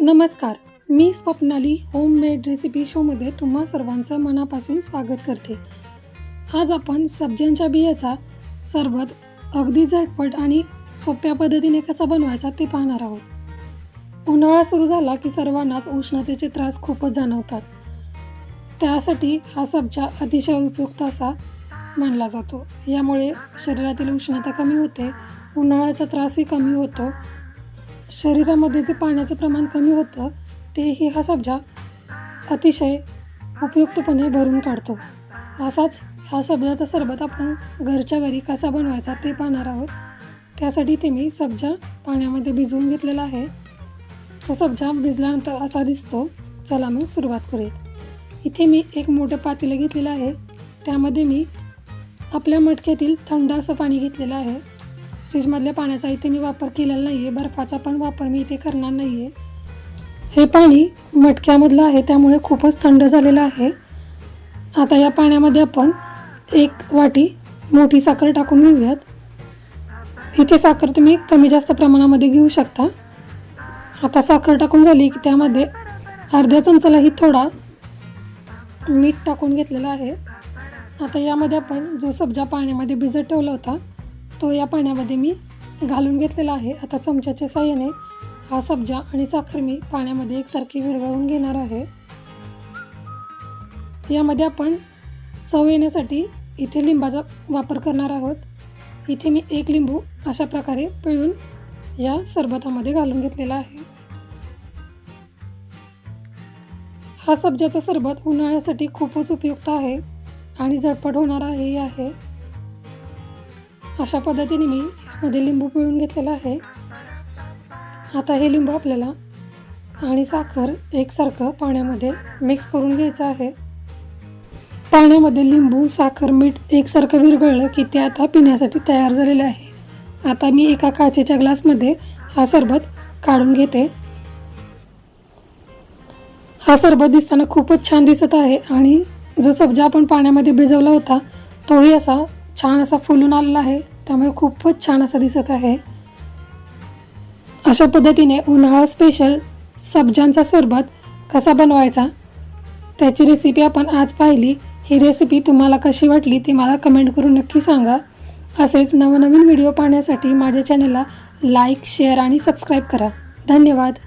नमस्कार मी Swapnali homemade recipe शोमध्ये तुम्हा सर्वांचं मनापासून स्वागत करते. आज आपण सब्ज्यांच्या बियाचा सरबत अगदी झटपट आणि सोप्या पद्धतीने कसा बनवायचा ते पाहणार आहोत. उन्हाळा सुरू झाला की सर्वांनाच उष्णतेचे त्रास खूपच जाणवतात. त्यासाठी हा सब्जा अतिशय उपयुक्त असा मानला जातो. यामुळे शरीरातील उष्णता कमी होते उन्हाळ्याचा त्रासही कमी होतो शरीरामध्ये जे पाण्याचं प्रमाण कमी होतं तेही हा सब्जा अतिशय उपयुक्तपणे भरून काढतो. असाच हा सब्जाचा सरबत आपण घरच्या घरी कसा बनवायचा ते पाहणार आहोत. त्यासाठी ते मी सब्जा पाण्यामध्ये भिजवून घेतलेला आहे. तो सब्जा भिजल्यानंतर असा दिसतो चला मग सुरुवात करूयात. इथे मी एक मोठं पातेलं घेतलेलं आहे. त्यामध्ये मी आपल्या मटक्यातील थंड असं पाणी घेतलेलं आहे. फ्रीजमधल्या पाण्याचा इथे मी वापर केलेला नाही आहे बर्फाचा पण वापर मी इथे करणार नाही आहे हे पाणी मटक्यामधलं आहे त्यामुळे खूपच थंड झालेलं आहे. आता या पाण्यामध्ये आपण एक वाटी मोठी साखर टाकून घेऊयात. इथे साखर तुम्ही कमी जास्त प्रमाणामध्ये घेऊ शकता. आता साखर टाकून झाली की त्यामध्ये अर्ध्या चमचालाही थोडा मीठ टाकून घेतलेला आहे. आता यामध्ये आपण जो सब्जा पाण्यामध्ये भिजत ठेवला होता तो या पाण्यामध्ये मी घालून घेतलेला आहे. आता चमच्याच्या साह्याने हा सब्जा आणि साखर मी पाण्यामध्ये एकसारखी विरघळून घेणार आहे. यामध्ये आपण चव येण्यासाठी इथे लिंबाचा वापर करणार आहोत. इथे मी एक लिंबू अशा प्रकारे पिळून या सरबतामध्ये घालून घेतलेला आहे. हा सब्जाचा सरबत उन्हाळ्यासाठी खूपच उपयुक्त आहे आणि झटपट होणाराही आहे. अशा पद्धतीने मी यामध्ये लिंबू पिळून घेतलेला आहे. आता हे लिंबू आपल्याला आणि साखर एकसारखं पाण्यामध्ये मिक्स करून घ्यायचं आहे. पाण्यामध्ये लिंबू साखर मीठ एकसारखं विरघळलं की ते आता पिण्यासाठी तयार झालेलं आहे. आता मी एका काचेच्या ग्लासमध्ये हा सरबत काढून घेते. हा सरबत दिसताना खूपच छान दिसत आहे आणि जो सब्जा आपण पाण्यामध्ये भिजवला होता तोही असा छान असा फुलून आलेला आहे. त्यामुळे खूपच छान असं दिसत आहे. अशा पद्धतीने उन्हाळा स्पेशल सब्जांचा सरबत कसा बनवायचा त्याची रेसिपी आपण आज पाहिली. ही रेसिपी तुम्हाला कशी वाटली ती मला कमेंट करून नक्की सांगा. असेच नवनवीन व्हिडिओ पाहण्यासाठी माझ्या चॅनलला लाईक शेअर आणि सबस्क्राईब करा. धन्यवाद.